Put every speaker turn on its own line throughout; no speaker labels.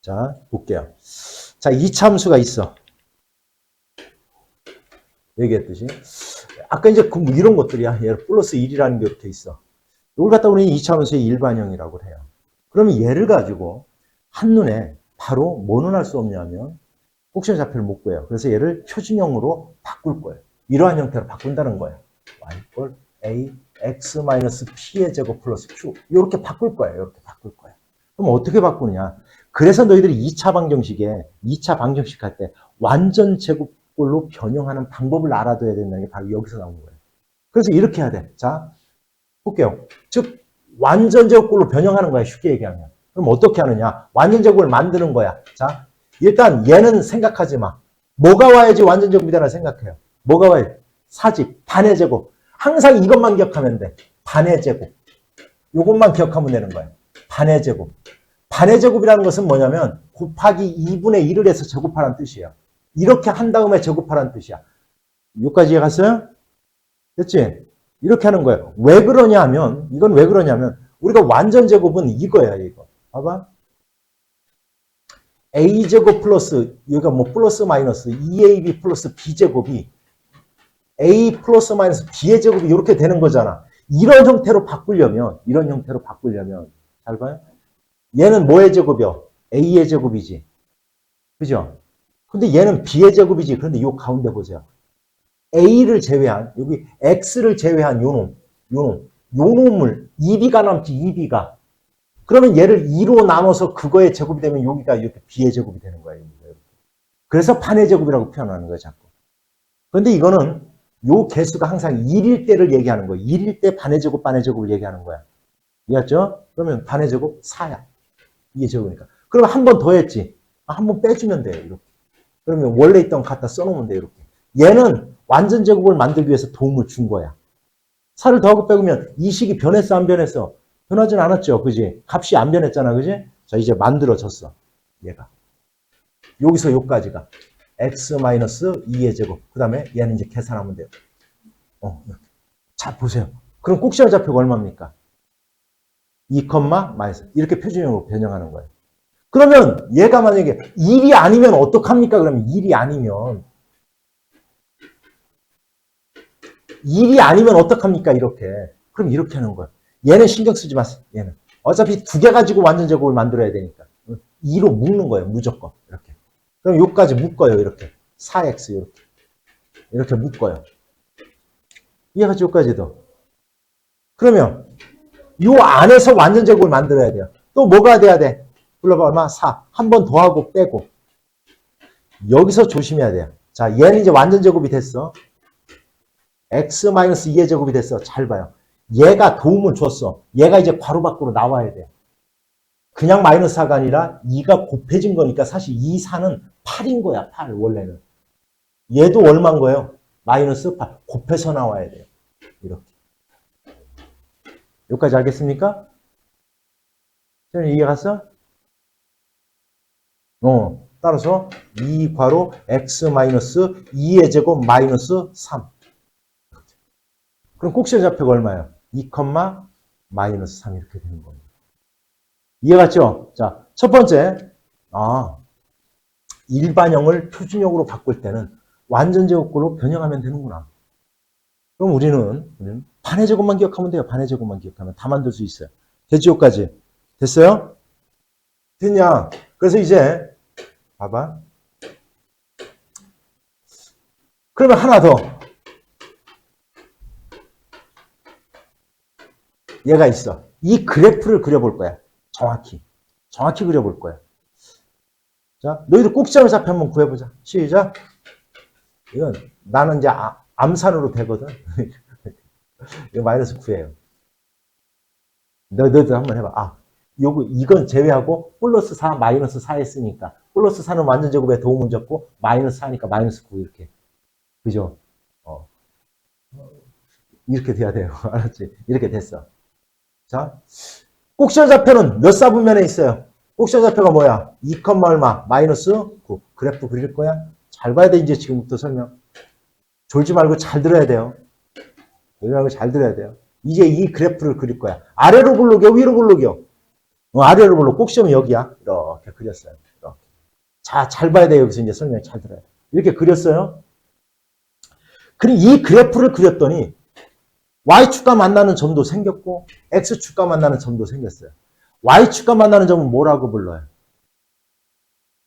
자, 볼게요. 자, 이참수가 있어. 얘기했듯이. 아까 이제 그 이런 것들이야. 얘 플러스 1이라는 게 이렇게 있어. 이걸 갖다 우리는 이차함수의 일반형이라고 해요. 그러면 얘를 가지고 한눈에 바로 뭐는 할 수 없냐면 꼭지의 좌표를 못 구해요. 그래서 얘를 표준형으로 바꿀 거예요. 이러한 형태로 바꾼다는 거예요. y 꼴 a x 마이너스 p의 제곱 플러스 q 이렇게 바꿀 거예요. 이렇게 바꿀 거예요. 그럼 어떻게 바꾸느냐? 그래서 너희들이 2차 방정식에 2차 방정식 할 때 완전 제곱꼴로 변형하는 방법을 알아둬야 된다는 게 바로 여기서 나온 거예요. 그래서 이렇게 해야 돼. 자, 볼게요. 즉 완전 제곱꼴로 변형하는 거야. 쉽게 얘기하면. 그럼 어떻게 하느냐? 완전 제곱을 만드는 거야. 자, 일단 얘는 생각하지 마. 뭐가 와야지 완전 제곱이 되나 생각해요. 뭐가 와야 지 사집, 반의 제곱. 항상 이것만 기억하면 돼. 반의 제곱. 요것만 기억하면 되는 거예요. 반의 제곱. 반의 제곱이라는 것은 뭐냐면 곱하기 2분의 1을 해서 제곱하라는 뜻이에요. 이렇게 한 다음에 제곱하라는 뜻이야. 여기까지 이해갔어요? 됐지? 이렇게 하는 거예요. 왜 그러냐 하면, 이건 왜 그러냐면, 우리가 완전 제곱은 이거야, 이거. 봐봐. a제곱 플러스, 여기가 뭐 플러스 마이너스, 2ab 플러스 b제곱이 a 플러스 마이너스 b의 제곱이 이렇게 되는 거잖아. 이런 형태로 바꾸려면, 이런 형태로 바꾸려면, 잘 봐요. 얘는 뭐의 제곱이요? a의 제곱이지. 그죠? 근데 얘는 b의 제곱이지. 그런데 요 가운데 보세요. a를 제외한, 여기 x를 제외한 요 놈, 요 놈, 요 놈을 2b가 남지, 2b가. 그러면 얘를 2로 나눠서 그거의 제곱이 되면 여기가 이렇게 b의 제곱이 되는 거예요. 그래서 반의 제곱이라고 표현하는 거예요, 자꾸. 그런데 이거는 요 개수가 항상 1일 때를 얘기하는 거예요. 1일 때 반의 제곱, 반의 제곱을 얘기하는 거야. 이해했죠? 그러면 반의 제곱 4야. 이게 제곱이니까. 그러면 한 번 더 했지. 아, 한번 빼주면 돼요, 이렇게. 그러면 원래 있던 거 갖다 써놓으면 돼요, 이렇게. 얘는 완전 제곱을 만들기 위해서 도움을 준 거야. 4를 더하고 빼면 이 식이 변했어, 안 변했어? 변하진 않았죠, 그지? 값이 안 변했잖아, 그지? 자, 이제 만들어졌어, 얘가. 여기서 여기까지가. x-2의 제곱. 그 다음에 얘는 이제 계산하면 돼요. 어. 자, 보세요. 그럼 꼭지의 좌표가 얼마입니까? 2, 마이너스. 이렇게 표준형으로 변형하는 거예요. 그러면 얘가 만약에 1이 아니면 어떡합니까? 그러면 1이 아니면 1이 아니면 어떡합니까? 이렇게. 그럼 이렇게 하는 거예요. 얘는 신경 쓰지 마세요. 얘는. 어차피 두 개 가지고 완전 제곱을 만들어야 되니까. 2로 묶는 거예요. 무조건. 이렇게. 그럼 요까지 묶어요. 이렇게. 4x 이렇게. 이렇게 묶어요. 이해가지 요까지도. 그러면 요 안에서 완전 제곱을 만들어야 돼요. 또 뭐가 돼야 돼? 불러봐 얼마? 4. 한 번 더 하고 빼고. 여기서 조심해야 돼요. 자, 얘는 이제 완전 제곱이 됐어. x-2의 제곱이 됐어. 잘 봐요. 얘가 도움을 줬어. 얘가 이제 괄호 밖으로 나와야 돼. 그냥 마이너스 4가 아니라 2가 곱해진 거니까 사실 2, 4는 8인 거야. 8 원래는. 얘도 얼마인 거예요? 마이너스 8. 곱해서 나와야 돼요. 여기까지 알겠습니까? 이해 갔어? 어, 따라서 2 괄호 x 마이너스 2의 제곱 마이너스 3. 그럼 꼭지의 좌표가 얼마예요? 2, 마이너스 3 이렇게 되는 겁니다. 이해갔죠? 자, 첫 번째, 아, 일반형을 표준형으로 바꿀 때는 완전 제곱꼴로 변형하면 되는구나. 그럼 우리는, 우리는 반의 제곱만 기억하면 돼요. 반의 제곱만 기억하면 다 만들 수 있어요. 됐지요까지? 됐어요? 됐냐? 그래서 이제 봐봐. 그러면 하나 더. 얘가 있어. 이 그래프를 그려볼 거야. 정확히. 정확히 그려볼 거야. 자, 너희들 꼭지점을 잡혀 한번 구해보자. 시작. 이건 나는 이제 아, 암산으로 되거든. 이거 마이너스 9예요. 너, 너희들 한번 해봐. 아, 요거, 이건 제외하고 플러스 4, 마이너스 4 했으니까 플러스 4는 완전 제곱에 도움을 줬고 마이너스 4니까 마이너스 9 이렇게. 그죠? 어. 이렇게 돼야 돼요. 알았지? 이렇게 됐어. 자, 꼭지의 좌표는 몇 사분면에 있어요? 꼭지의 좌표가 뭐야? 2, 얼마? 마이너스 9. 그래프 그릴 거야? 잘 봐야 돼, 이제 지금부터 설명. 졸지 말고 잘 들어야 돼요. 졸지 말고 잘 들어야 돼요. 이제 이 그래프를 그릴 거야. 아래로 블록이요? 위로 블록이요? 어, 아래로 블록. 꼭지점이 여기야. 이렇게 그렸어요. 자, 잘 봐야 돼요. 여기서 이제 설명 잘 들어요. 이렇게 그렸어요. 그럼 이 그래프를 그렸더니 Y축과 만나는 점도 생겼고 X축과 만나는 점도 생겼어요. Y축과 만나는 점은 뭐라고 불러요?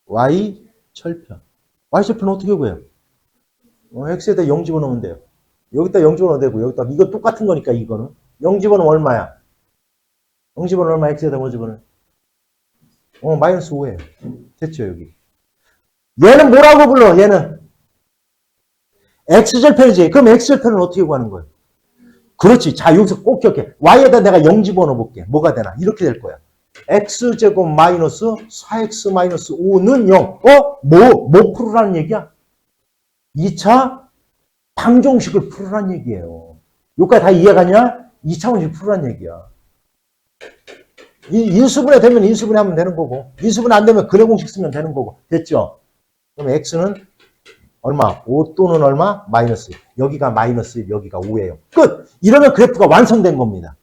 Y철편. Y철편 어떻게 구해요? 어, X에다 0 집어넣으면 돼요. 여기다 0 집어넣어도 되고 여기다 이거 똑같은 거니까 이거는 0 집어넣으면 얼마야? 0 집어넣으면 얼마 X에다 뭐 집어넣어요? 어 마이너스 5예요. 됐죠 여기. 얘는 뭐라고 불러? 얘는 X절편이지. 그럼 X절편은 어떻게 구하는 거예요? 그렇지. 자, 여기서 꼭 기억해. Y에다 내가 0 집어넣어 볼게. 뭐가 되나? 이렇게 될 거야. X제곱 마이너스 4X 마이너스 5는 0. 어? 뭐, 뭐 풀으라는 얘기야? 2차 방정식을 풀으라는 얘기예요. 여기까지 다 이해가냐? 2차원식 풀으라는 얘기야. 이 인수분해 되면 인수분해 하면 되는 거고, 인수분해 안 되면 근해 공식 쓰면 되는 거고. 됐죠? 그럼 X는 얼마? 5 또는 얼마? 마이너스. 여기가 마이너스 1, 여기가 5예요. 끝! 이러면 그래프가 완성된 겁니다.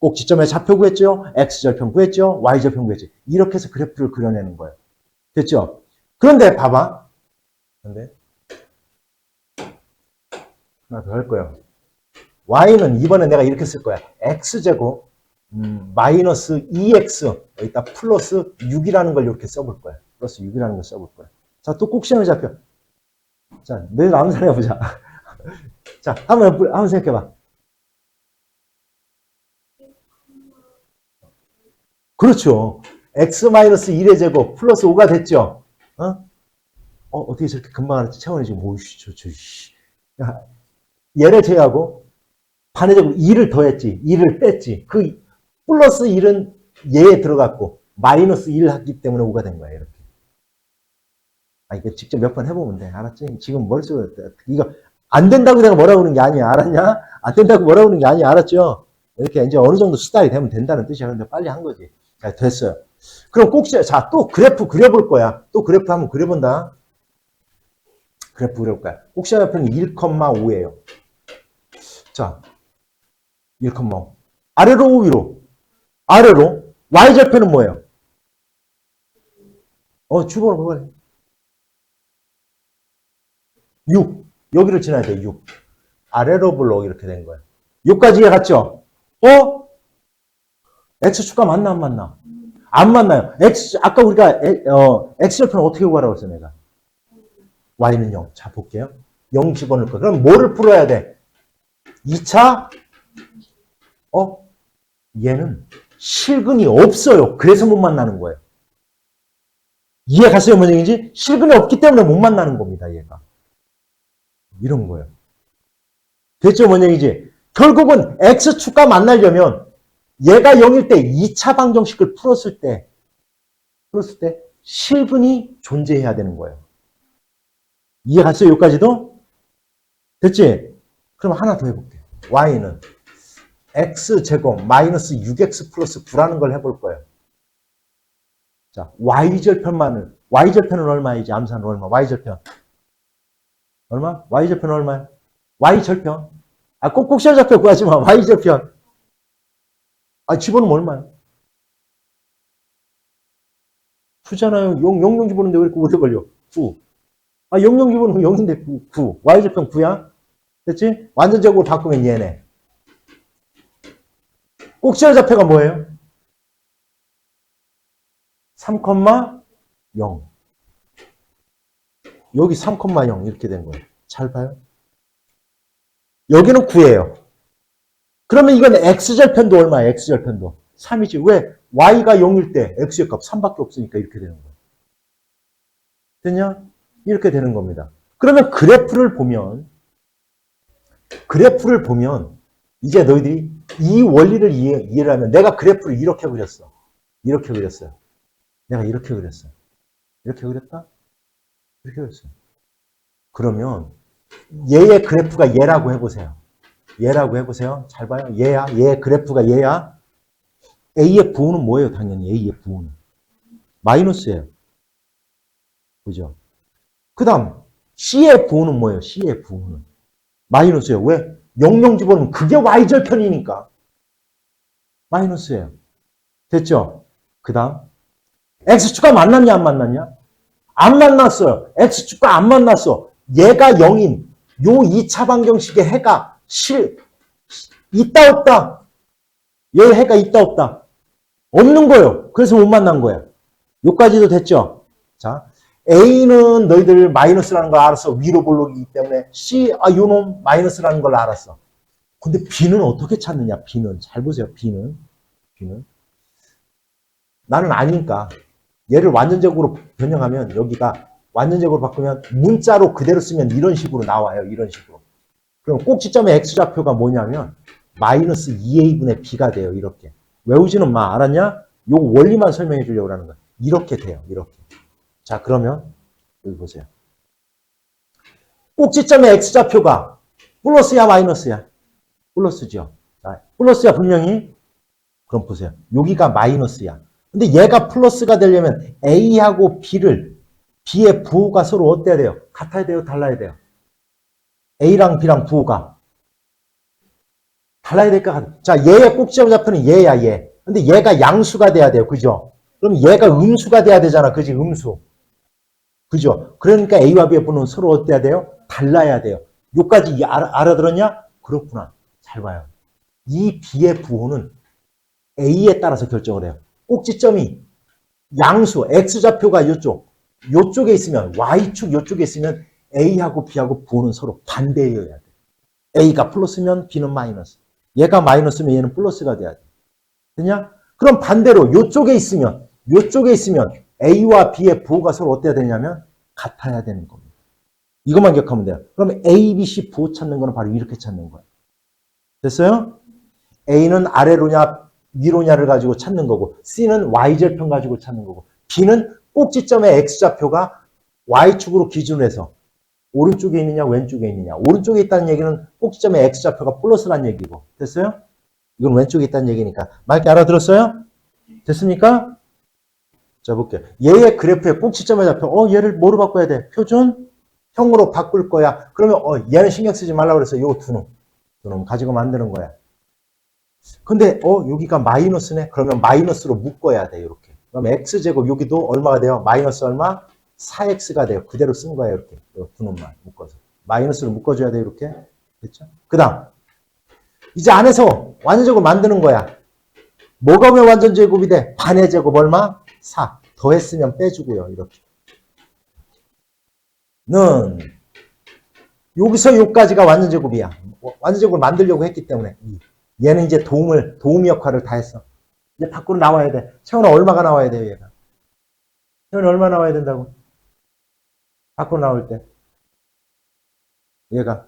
꼭 지점에 좌표 구했죠? X절편 구했죠? Y절편 구했죠? 이렇게 해서 그래프를 그려내는 거예요. 됐죠? 그런데 봐봐. 그런데 하나 더 할 거예요. Y는 이번에 내가 이렇게 쓸 거야. X제곱 음, 마이너스 2X 여기다 플러스 6이라는 걸 이렇게 써볼 거야. 플러스 6이라는 걸 써볼 거야. 자, 또 꼭 시험에 잡혀. 자, 내일 암산해 보자. 자, 한번 한번 생각해 봐. 그렇죠. x-1의 제곱 플러스 5가 됐죠. 어? 어, 어떻게 저렇게 금방 알았지? 채원이 지금 오이씨, 저, 저, 씨. 야, 얘를 제외하고 반의 제곱 2를 더했지. 2를 뺐지. 그 플러스 1은 얘에 들어갔고 마이너스 1을 했기 때문에 5가 된 거야, 이렇게. 아, 이거 직접 몇 번 해보면 돼. 알았지? 지금 머릿속에, 이거, 안 된다고 내가 뭐라고 그러는 게 아니야. 알았냐? 안 된다고 뭐라고 그러는 게 아니야. 알았죠? 이렇게 이제 어느 정도 스타일이 되면 된다는 뜻이야. 근데 빨리 한 거지. 자, 됐어요. 그럼 꼭, 시- 자, 또 그래프 그려볼 거야. 또 그래프 한번 그려본다. 그래프 그려볼 거야. 꼭 시작표는 1,5예요. 자, 1,5. 아래로 위로? 아래로? Y절편은 뭐예요? 어, 주번호 그거 6. 여기를 지나야 돼, 6. 아래로 불러 이렇게 된 거예요. 6까지 이해 갔죠? 어? X축과 맞나, 안 맞나? 안 만나요. X, 아까 우리가, 에- 어, X절편 어떻게 구하라고 했어, 내가? Y는 0. 자, 볼게요. 0 집어넣을 거야. 그럼 뭐를 풀어야 돼? 2차, 어? 얘는 실근이 없어요. 그래서 못 만나는 거예요. 이해 갔어요, 뭔 얘기인지? 실근이 없기 때문에 못 만나는 겁니다, 얘가. 이런 거예요. 됐죠, 뭔 얘기지? 결국은 X축과 만나려면 얘가 0일 때 2차 방정식을 풀었을 때, 풀었을 때 실근이 존재해야 되는 거예요. 이해 갔어요, 여기까지도? 됐지? 그럼 하나 더 해볼게요. Y는 X제곱 마이너스 6X 플러스 9라는 걸 해볼 거예요. 자, Y절편만을, Y절편은 얼마이지? 암산은 얼마? Y절편. 얼마? Y절편 얼마야? Y절편. 아, 꼭꼭 시험좌표 구하지 마. Y절편. 아, 집어넣으면 얼마야? 9잖아요. 0, 0, 0 집어넣는데 왜 이렇게 오래 걸려? 9. 아, 0, 0 집어넣으면 0인데 9. 9. Y절편 9야? 됐지? 완전적으로 바꾸면 얘네. 꼭 시험좌표가 뭐예요? 3,0. 여기 3,0 이렇게 된 거예요. 잘 봐요. 여기는 9예요. 그러면 이건 x절편도 얼마예요? x절편도. 3이지. 왜? y가 0일 때 x의 값 3밖에 없으니까 이렇게 되는 거예요. 됐냐? 이렇게 되는 겁니다. 그러면 그래프를 보면 그래프를 보면 이제 너희들이 이 원리를 이해, 이해를 하면 내가 그래프를 이렇게 그렸어. 이렇게 그렸어요. 내가 이렇게 그렸어. 이렇게 그렸다? 이렇게 그렸어요. 그러면 얘의 그래프가 얘라고 해보세요. 얘라고 해보세요. 잘 봐요. 얘야. 얘 그래프가 얘야. A의 부호는 뭐예요? 당연히 A의 부호는. 마이너스예요. 그죠? 그 다음 C의 부호는 뭐예요? C의 부호는. 마이너스예요. 왜? 00 집어넣으면 그게 Y절편이니까. 마이너스예요. 됐죠? 그 다음 X축과 만났냐 안 만났냐? 안 만났어요. X축과 안 만났어. 얘가 0인 요 2차 방정식의 해가 실 있다 없다. 얘 해가 있다 없다. 없는 거예요. 그래서 못 만난 거야. 요까지도 됐죠? 자, A는 너희들 마이너스라는 걸 알았어. 위로 볼록이기 때문에 C, 아, 요놈 마이너스라는 걸 알았어. 근데 B는 어떻게 찾느냐? B는. 잘 보세요. B는. B는. 나는 아니니까. 얘를 완전적으로 변형하면 여기가 완전적으로 바꾸면 문자로 그대로 쓰면 이런 식으로 나와요. 이런 식으로. 그럼 꼭지점의 X좌표가 뭐냐면 마이너스 2A분의 B가 돼요. 이렇게. 외우지는 마. 알았냐? 요 원리만 설명해 주려고 하는 거야. 이렇게 돼요. 이렇게. 자, 그러면 여기 보세요. 꼭지점의 X좌표가 플러스야 마이너스야? 플러스죠. 자, 플러스야 분명히. 그럼 보세요. 여기가 마이너스야. 근데 얘가 플러스가 되려면 A하고 B를 B의 부호가 서로 어때야 돼요? 같아야 돼요? 달라야 돼요? A랑 B랑 부호가 달라야 될까? 같- 자, 얘의 꼭지점 좌표는 얘야, 얘. 근데 얘가 양수가 돼야 돼요. 그죠? 그럼 얘가 음수가 돼야 되잖아. 그지? 음수. 그죠? 그러니까 A와 B의 부호는 서로 어때야 돼요? 달라야 돼요. 요까지 이- 알아, 알아 들었냐? 그렇구나. 잘 봐요. 이 B의 부호는 A에 따라서 결정을 해요. 꼭지점이 양수, X좌표가 이쪽, 요쪽에 있으면, Y축 요쪽에 있으면 A하고 B하고 부호는 서로 반대여야 돼. A가 플러스면 B는 마이너스. 얘가 마이너스면 얘는 플러스가 돼야 돼. 되냐? 그럼 반대로 요쪽에 있으면, 요쪽에 있으면 A와 B의 부호가 서로 어때야 되냐면 같아야 되는 겁니다. 이것만 기억하면 돼요. 그러면 A, B, C 부호 찾는 거는 바로 이렇게 찾는 거예요. 됐어요? A는 아래로냐 위로냐를 가지고 찾는 거고 C는 Y절편 가지고 찾는 거고 B는 꼭지점의 X좌표가 Y축으로 기준으로 해서 오른쪽에 있느냐 왼쪽에 있느냐 오른쪽에 있다는 얘기는 꼭지점의 X좌표가 플러스란 얘기고 됐어요? 이건 왼쪽에 있다는 얘기니까 맑게 알아들었어요? 됐습니까? 자 볼게요. 얘의 그래프의 꼭지점의 좌표 어 얘를 뭐로 바꿔야 돼? 표준? 형으로 바꿀 거야. 그러면 어 얘는 신경 쓰지 말라고 그래서 요두 놈. 두 놈 가지고 만드는 거야. 근데 어 여기가 마이너스네. 그러면 마이너스로 묶어야 돼 이렇게. 그럼 x제곱 여기도 얼마가 돼요? 마이너스 얼마? 4x가 돼요. 그대로 쓴 거예요 이렇게. 요두 놈만 묶어서 마이너스로 묶어줘야 돼 이렇게. 됐죠? 그 다음 이제 안에서 완전제곱 만드는 거야. 뭐가 왜 완전 제곱이 돼? 반의 제곱 얼마? 4. 더했으면 빼주고요. 이렇게. 는 여기서 여기까지가 완전 제곱이야. 완전 제곱을 만들려고 했기 때문에 이. 얘는 이제 도움을 도움 역할을 다 했어. 이제 밖으로 나와야 돼. 채원아 얼마가 나와야 돼요, 얘가? 채원아 얼마 나와야 된다고? 밖으로 나올 때. 얘가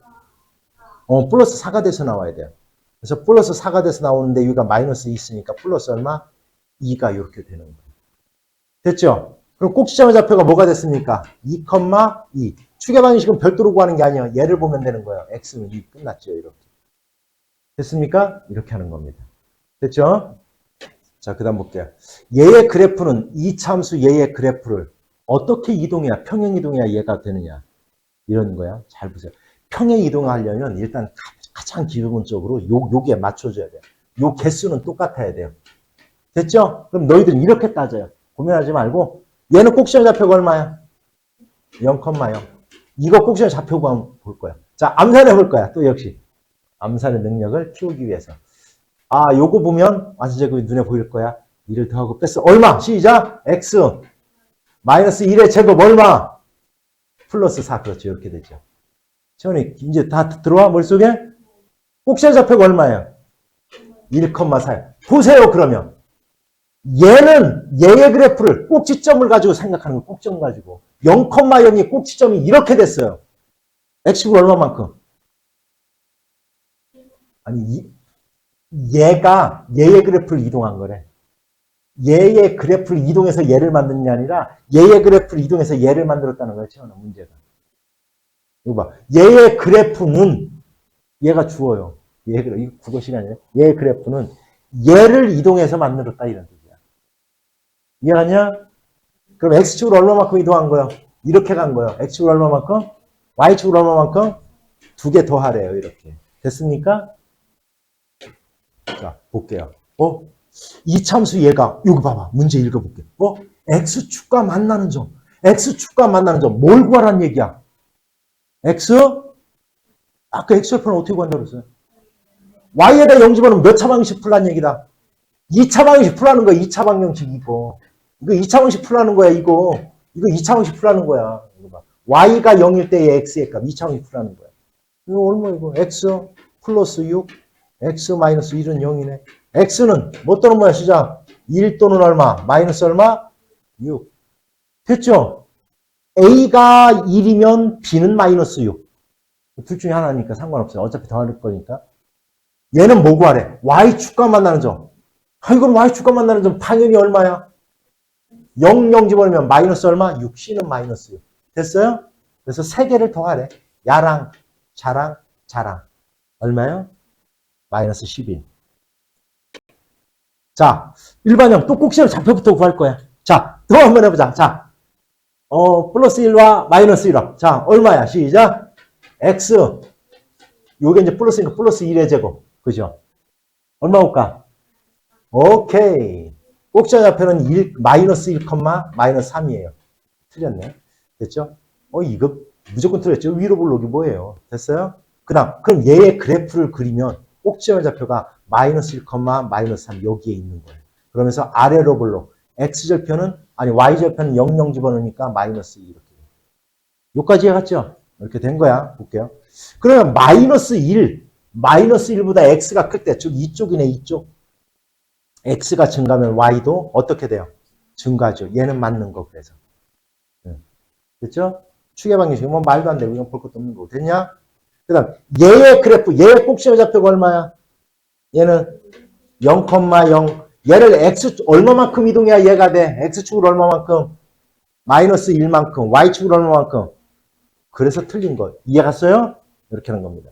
어 플러스 4가 돼서 나와야 돼요. 그래서 플러스 4가 돼서 나오는데 여기가 마이너스 있으니까 플러스 얼마? 2가 이렇게 되는 거예요. 됐죠? 그럼 꼭지점의 좌표가 뭐가 됐습니까? 2,2. 추계 방식은 별도로 구하는 게 아니에요. 얘를 보면 되는 거예요. x는 2 끝났죠. 이렇게. 됐습니까? 이렇게 하는 겁니다. 됐죠? 자, 그 다음 볼게요. 얘의 그래프는 이 참수 얘의 그래프를 어떻게 이동해야, 평행 이동해야 얘가 되느냐. 이런 거야. 잘 보세요. 평행 이동하려면 일단 가- 가장 기본적으로 요, 요게 맞춰줘야 돼요. 요 개수는 똑같아야 돼요. 됐죠? 그럼 너희들은 이렇게 따져요. 고민하지 말고 얘는 꼭지점 좌표가 얼마야? 0,0. 이거 꼭지점 좌표가 한번 볼 거야. 자, 암산해 볼 거야. 또 역시. 암산의 능력을 키우기 위해서. 아, 요거 보면 완전제곱이 눈에 보일 거야. 1을 더하고 뺐어. 얼마? 시작! x. 마이너스 1의 제곱 얼마? 플러스 4. 그렇죠. 이렇게 되죠. 채원이 이제 다 들어와? 머릿속에? 꼭지점 좌표가 얼마예요? 1,4. 보세요, 그러면. 얘는 얘의 그래프를 꼭지점을 가지고 생각하는 거 꼭지점 가지고 0,0이 꼭지점이 이렇게 됐어요. x축 얼마만큼? 아니 이- 얘가 얘의 그래프를 이동한 거래. 얘의 그래프를 이동해서 얘를 만드는 게 아니라 얘의 그래프를 이동해서 얘를 만들었다는 거야, 채원아 문제가. 이거 봐. 얘의 그래프는 얘가 주어요. 얘의 그래프, 이거 국어 시간이에요. 얘의 그래프는 얘를 이동해서 만들었다 이런 뜻 이해하냐? 그럼 x축으로 얼마만큼 이동한 거야? 이렇게 간 거야. x축으로 얼마만큼? y축으로 얼마만큼? 두 개 더 하래요. 이렇게. 됐습니까? 자, 볼게요. 어? 이 참수 얘가 여기 봐봐. 문제 읽어볼게. 어? x축과 만나는 점. x축과 만나는 점, 뭘 구하라는 얘기야? x? 아까 x절편은 어떻게 구한다고 그랬어요? y에다 0 집어넣으면 몇 차 방정식 풀라는 얘기다. 2차 방정식 풀라는 거야, 2차 방정식 이거. 이거 2차 방정식 풀라는 거야, 이거. 이거 2차 방정식 풀라는 거야. 이거 봐. y가 0일 때의 x의 값, 2차 방정식 풀라는 거야. 이거 얼마 이거? x 플러스 6, x 마이너스 1은 0이네. x는 뭐 또는 뭐야, 시작? 1 또는 얼마? 마이너스 얼마? 6. 됐죠? a가 1이면 b는 마이너스 6. 둘 중에 하나니까 상관없어요. 어차피 더할 거니까. 얘는 뭐 구하래? y축과 만나는 점. 아, 이건 y축과 만나는 점 당연히 얼마야? 0, 0 집어넣으면 마이너스 얼마? 6, c는 마이너스 6. 됐어요? 그래서 세 개를 더하래. 야랑, 자랑, 자랑. 얼마요? 마이너스 11. 자, 일반형 또 꼭시험 좌표부터 구할 거야. 자, 더 한번 해보자. 자, 어, 플러스 1과 마이너스 1화. 자, 얼마야? 시작. x. 요게 이제 플러스니까 플러스 1의 제곱. 그죠? 얼마 올까? 오케이. 꼭지와 좌표는 1, 마이너스 1, 마이너스 3이에요. 틀렸네. 됐죠? 어, 이거 무조건 틀렸죠? 위로 볼 록이 뭐예요? 됐어요? 그 다음, 그럼 얘의 그래프를 그리면 꼭지와 좌표가 마이너스 1, 마이너스 3 여기에 있는 거예요. 그러면서 아래로 볼 록. x절편은, 아니, y절편은 0, 0 집어넣으니까 마이너스 2 이렇게. 요까지 해갔죠? 이렇게 된 거야. 볼게요. 그러면 마이너스 1, 마이너스 1보다 x가 클 때, 즉 이쪽이네, 이쪽. X가 증가하면 y도 어떻게 돼요? 증가죠. 얘는 맞는 거, 그래서. 네. 됐죠? 추계 방정식, 뭐 말도 안 되고, 이건 볼 것도 없는 거고. 됐냐? 그 다음, 얘의 그래프, 얘의 꼭지의 좌표가 얼마야? 얘는 0,0. 얘를 x, 얼마만큼 이동해야 얘가 돼? x축으로 얼마만큼? 마이너스 1만큼, y축으로 얼마만큼? 그래서 틀린 거. 이해 갔어요? 이렇게 하는 겁니다.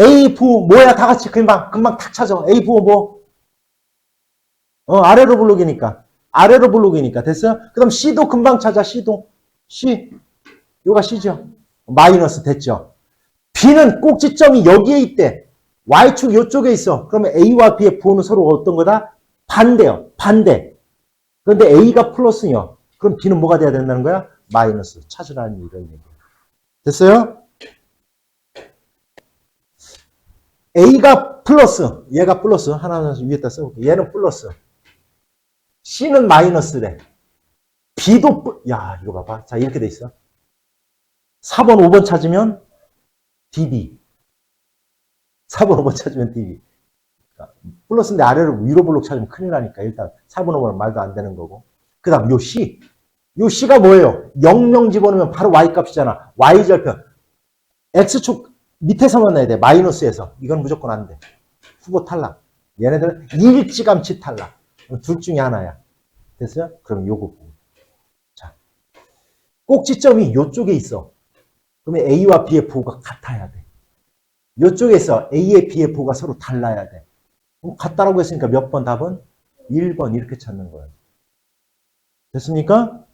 자. A 부호 뭐야? 다 같이 금방, 금방 탁 찾아. A 부호 뭐? 어, 아래로 블록이니까. 아래로 블록이니까. 됐어요? 그 다음 C도 금방 찾아. C도. C. 요가 C죠. 마이너스 됐죠. B는 꼭지점이 여기에 있대. Y축 요쪽에 있어. 그러면 A와 B의 부호는 서로 어떤 거다? 반대요. 반대. 그런데 A가 플러스요. 그럼 B는 뭐가 돼야 된다는 거야? 마이너스. 찾으라는 이런 얘기예요. 됐어요? A가 플러스. 얘가 플러스. 하나 위에다 써볼게. 얘는 플러스. C는 마이너스래. B도, 플- 야, 이거 봐봐. 자, 이렇게 돼 있어. 4번, 5번 찾으면 DB. 4번, 5번 찾으면 DB. 플러스인데 아래로 위로 블록 찾으면 큰일 나니까 일단 4번, 5번은 말도 안 되는 거고. 그 다음 요 C. 요 C가 뭐예요? 0, 0 집어넣으면 바로 Y 값이잖아. Y절편. X축 밑에서 만나야 돼. 마이너스에서. 이건 무조건 안 돼. 후보 탈락. 얘네들은 일찌감치 탈락. 둘 중에 하나야. 됐어요? 그럼 요거 보고. 자. 꼭지점이 요쪽에 있어. 그러면 A와 B의 부호가 같아야 돼. 요쪽에 있어. A의 B의 부호가 서로 달라야 돼. 그럼 같다라고 했으니까 몇 번 답은? 1번 이렇게 찾는 거예요. 됐습니까?